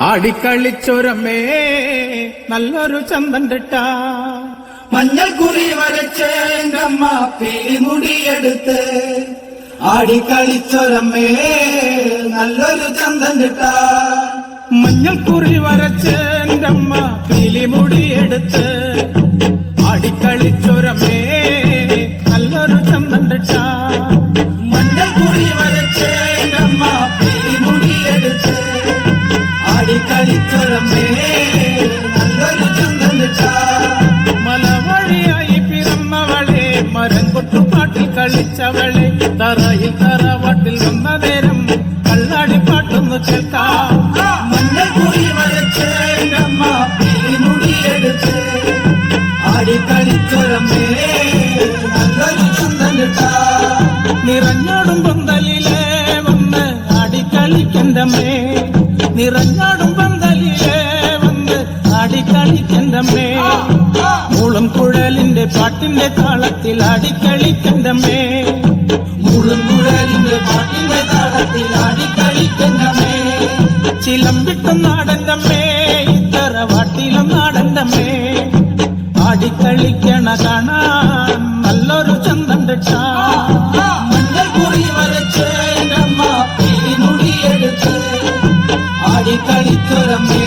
ആടിക്കളിച്ചൊരമ്മേ നല്ലൊരു ചന്തണ്ടിട്ട മഞ്ഞൾ കുറി വരച്ചമ്മ പിടിമുടിയെടുത്ത് ആടിക്കളിച്ചൊരമ്മേ നല്ലൊരു ചന്തണ്ടിട്ട മഞ്ഞൾ കുറി വരച്ച് മരം കൊട്ടുപാട്ടിൽ കളിച്ചവളെ തറയിൽ തറവാട്ടിൽ വന്ന നേരം കള്ളാടിപ്പാട്ടൊന്ന് കേൾക്കാം. നിറഞ്ഞാടും പന്തലിലെ വന്ന് അടിക്കളിക്കണ്ടമ്മേ നിറഞ്ഞാടും പാട്ടിന്റെ താളത്തിൽ ആടിക്കളിക്കണ്ടമേ മുഴുകുഴലിന്റെ പാട്ടിന്റെ താളത്തിൽ ആടിക്കളിക്കണ്ടമേ ചിലമ്പിട്ട നാടണ്ടമേ ഇത്തറ വാട്ടിലും നാടണ്ടമേ ആടിക്കളിക്കണ കാണാൻ നല്ലൊരു ചന്തം കിട്ടാ ആടിക്കളിത്തുറമേ